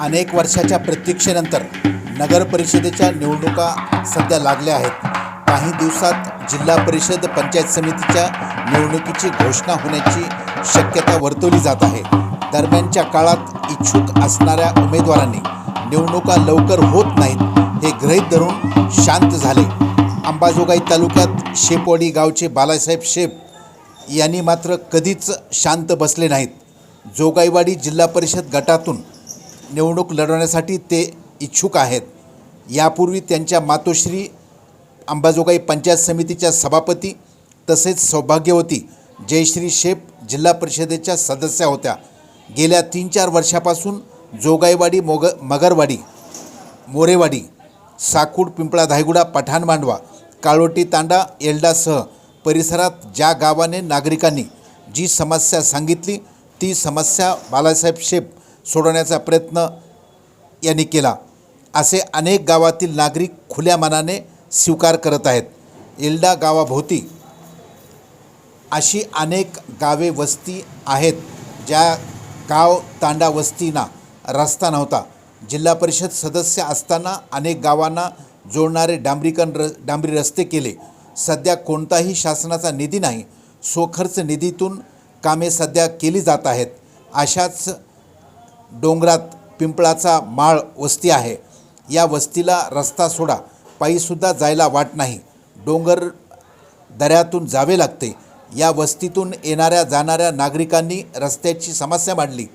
अनेक वर्षाच्या प्रतीक्षेनंतर नगर परिषदेच्या निवडणुका सध्या लागल्या आहेत. काही दिवसात जिल्हा परिषद पंचायत समितीच्या निवडणुकीची घोषणा होण्याची शक्यता वर्तवली जात आहे. दरम्यानच्या काळात इच्छुक असणाऱ्या उमेदवारांनी निवडणुका लवकर होत नाहीत हे गृहीत धरून शांत झाले. अंबाजोगाई तालुक्यात शेपवाडी गावचे बालासाहेब शेप यांनी मात्र कधीच शांत बसले नाहीत. जोगाईवाडी जिल्हा परिषद गटातून निवडणूक लढवण्यासाठी ते इच्छुक आहेत. यापूर्वी त्यांच्या मातोश्री अंबाजोगाई पंचायत समितीच्या सभापती तसेच सौभाग्यवती जयश्री शेप जिल्हा परिषदेच्या सदस्या होत्या. गेल्या तीन चार वर्षापासून जोगाईवाडी मोग मगरवाडी मोरेवाडी साकूड पिंपळा धायगुडा पठाण मांडवा काळोटी तांडा एल्डासह परिसरात ज्या गावाने नागरिकांनी जी समस्या सांगितली ती समस्या बालासाहेब शेप सोडवण्याचा प्रयत्न यांनी केला. असे अनेक गावातील नागरिक खुल्या मनाने स्वीकार करत आहेत. एल्डा गावाभोवती अशी अनेक गावे वस्ती आहेत ज्या गाव तांडा वस्तींना रस्ता नव्हता. जिल्हा परिषद सदस्य असताना अनेक गावांना जोडणारे डांबरीकरण र डांबरी रस्ते केले. सध्या कोणताही शासनाचा निधी नाही. स्वखर्च निधीतून कामे सध्या केली जात आहेत. अशाच डोंगरात पिंपळाचा माळ वस्ती आहे. या वस्तीला रस्ता सोडा. पायीसुद्धा जायला वाट नाही. डोंगर दऱ्यातून जावे लागते. या वस्तीतून येणाऱ्या जाणाऱ्या नागरिकांनी रस्त्याची समस्या मांडली.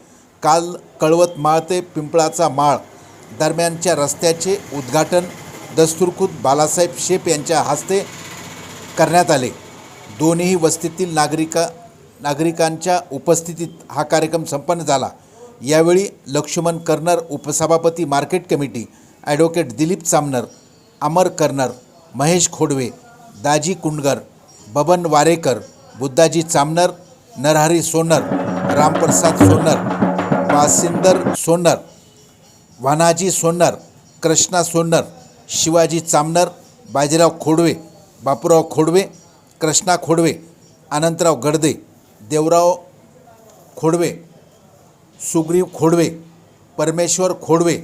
काल कळवत माळ ते पिंपळाचा माळ दरम्यानच्या रस्त्याचे उद्घाटन दस्तुरखुद बालासाहेब शेप यांच्या हस्ते करण्यात आले. दोन्ही वस्तीतील नागरिका नागरिकांच्या उपस्थितीत हा कार्यक्रम संपन्न झाला. यावेळी लक्ष्मण कर्नर उपसभापती market committee advocate Dilip Chamnar Amar Karnar Mahesh Khodwe Daji Kundgar Baban Warekar Buddhaji Chamnar Narhari Sonar Ramprasad Sonar Basindar Sonar Wanaji Sonar Krishna Sonar Shivaji Chamnar Bajirao Khodwe Bapurao Khodwe Krishna Khodwe Anantrao Gadde Devrao Khodwe Sugriv Khodwe Parmeshwar Khodwe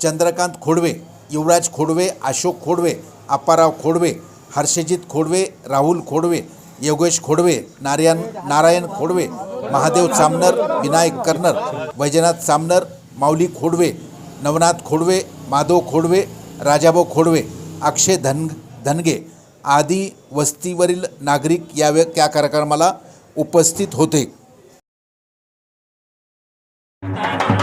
Chandrakant Khodve Yuvraj Khodve Ashok Khodve Apparao Khodve Harshjit Khodve Rahul Khodve Yogesh Khodve Narayan Narayan Khodve Mahadev Chamnar Vinayak Karnar Vaijnath Chamnar Mauli Khodve Navnath Khodve Madhav Khodve Rajabhau Khodve Akshay Dhan Dhange आदी वस्तीवरील नागरिक या त्या कार्यक्रमाला उपस्थित होते. Thank you.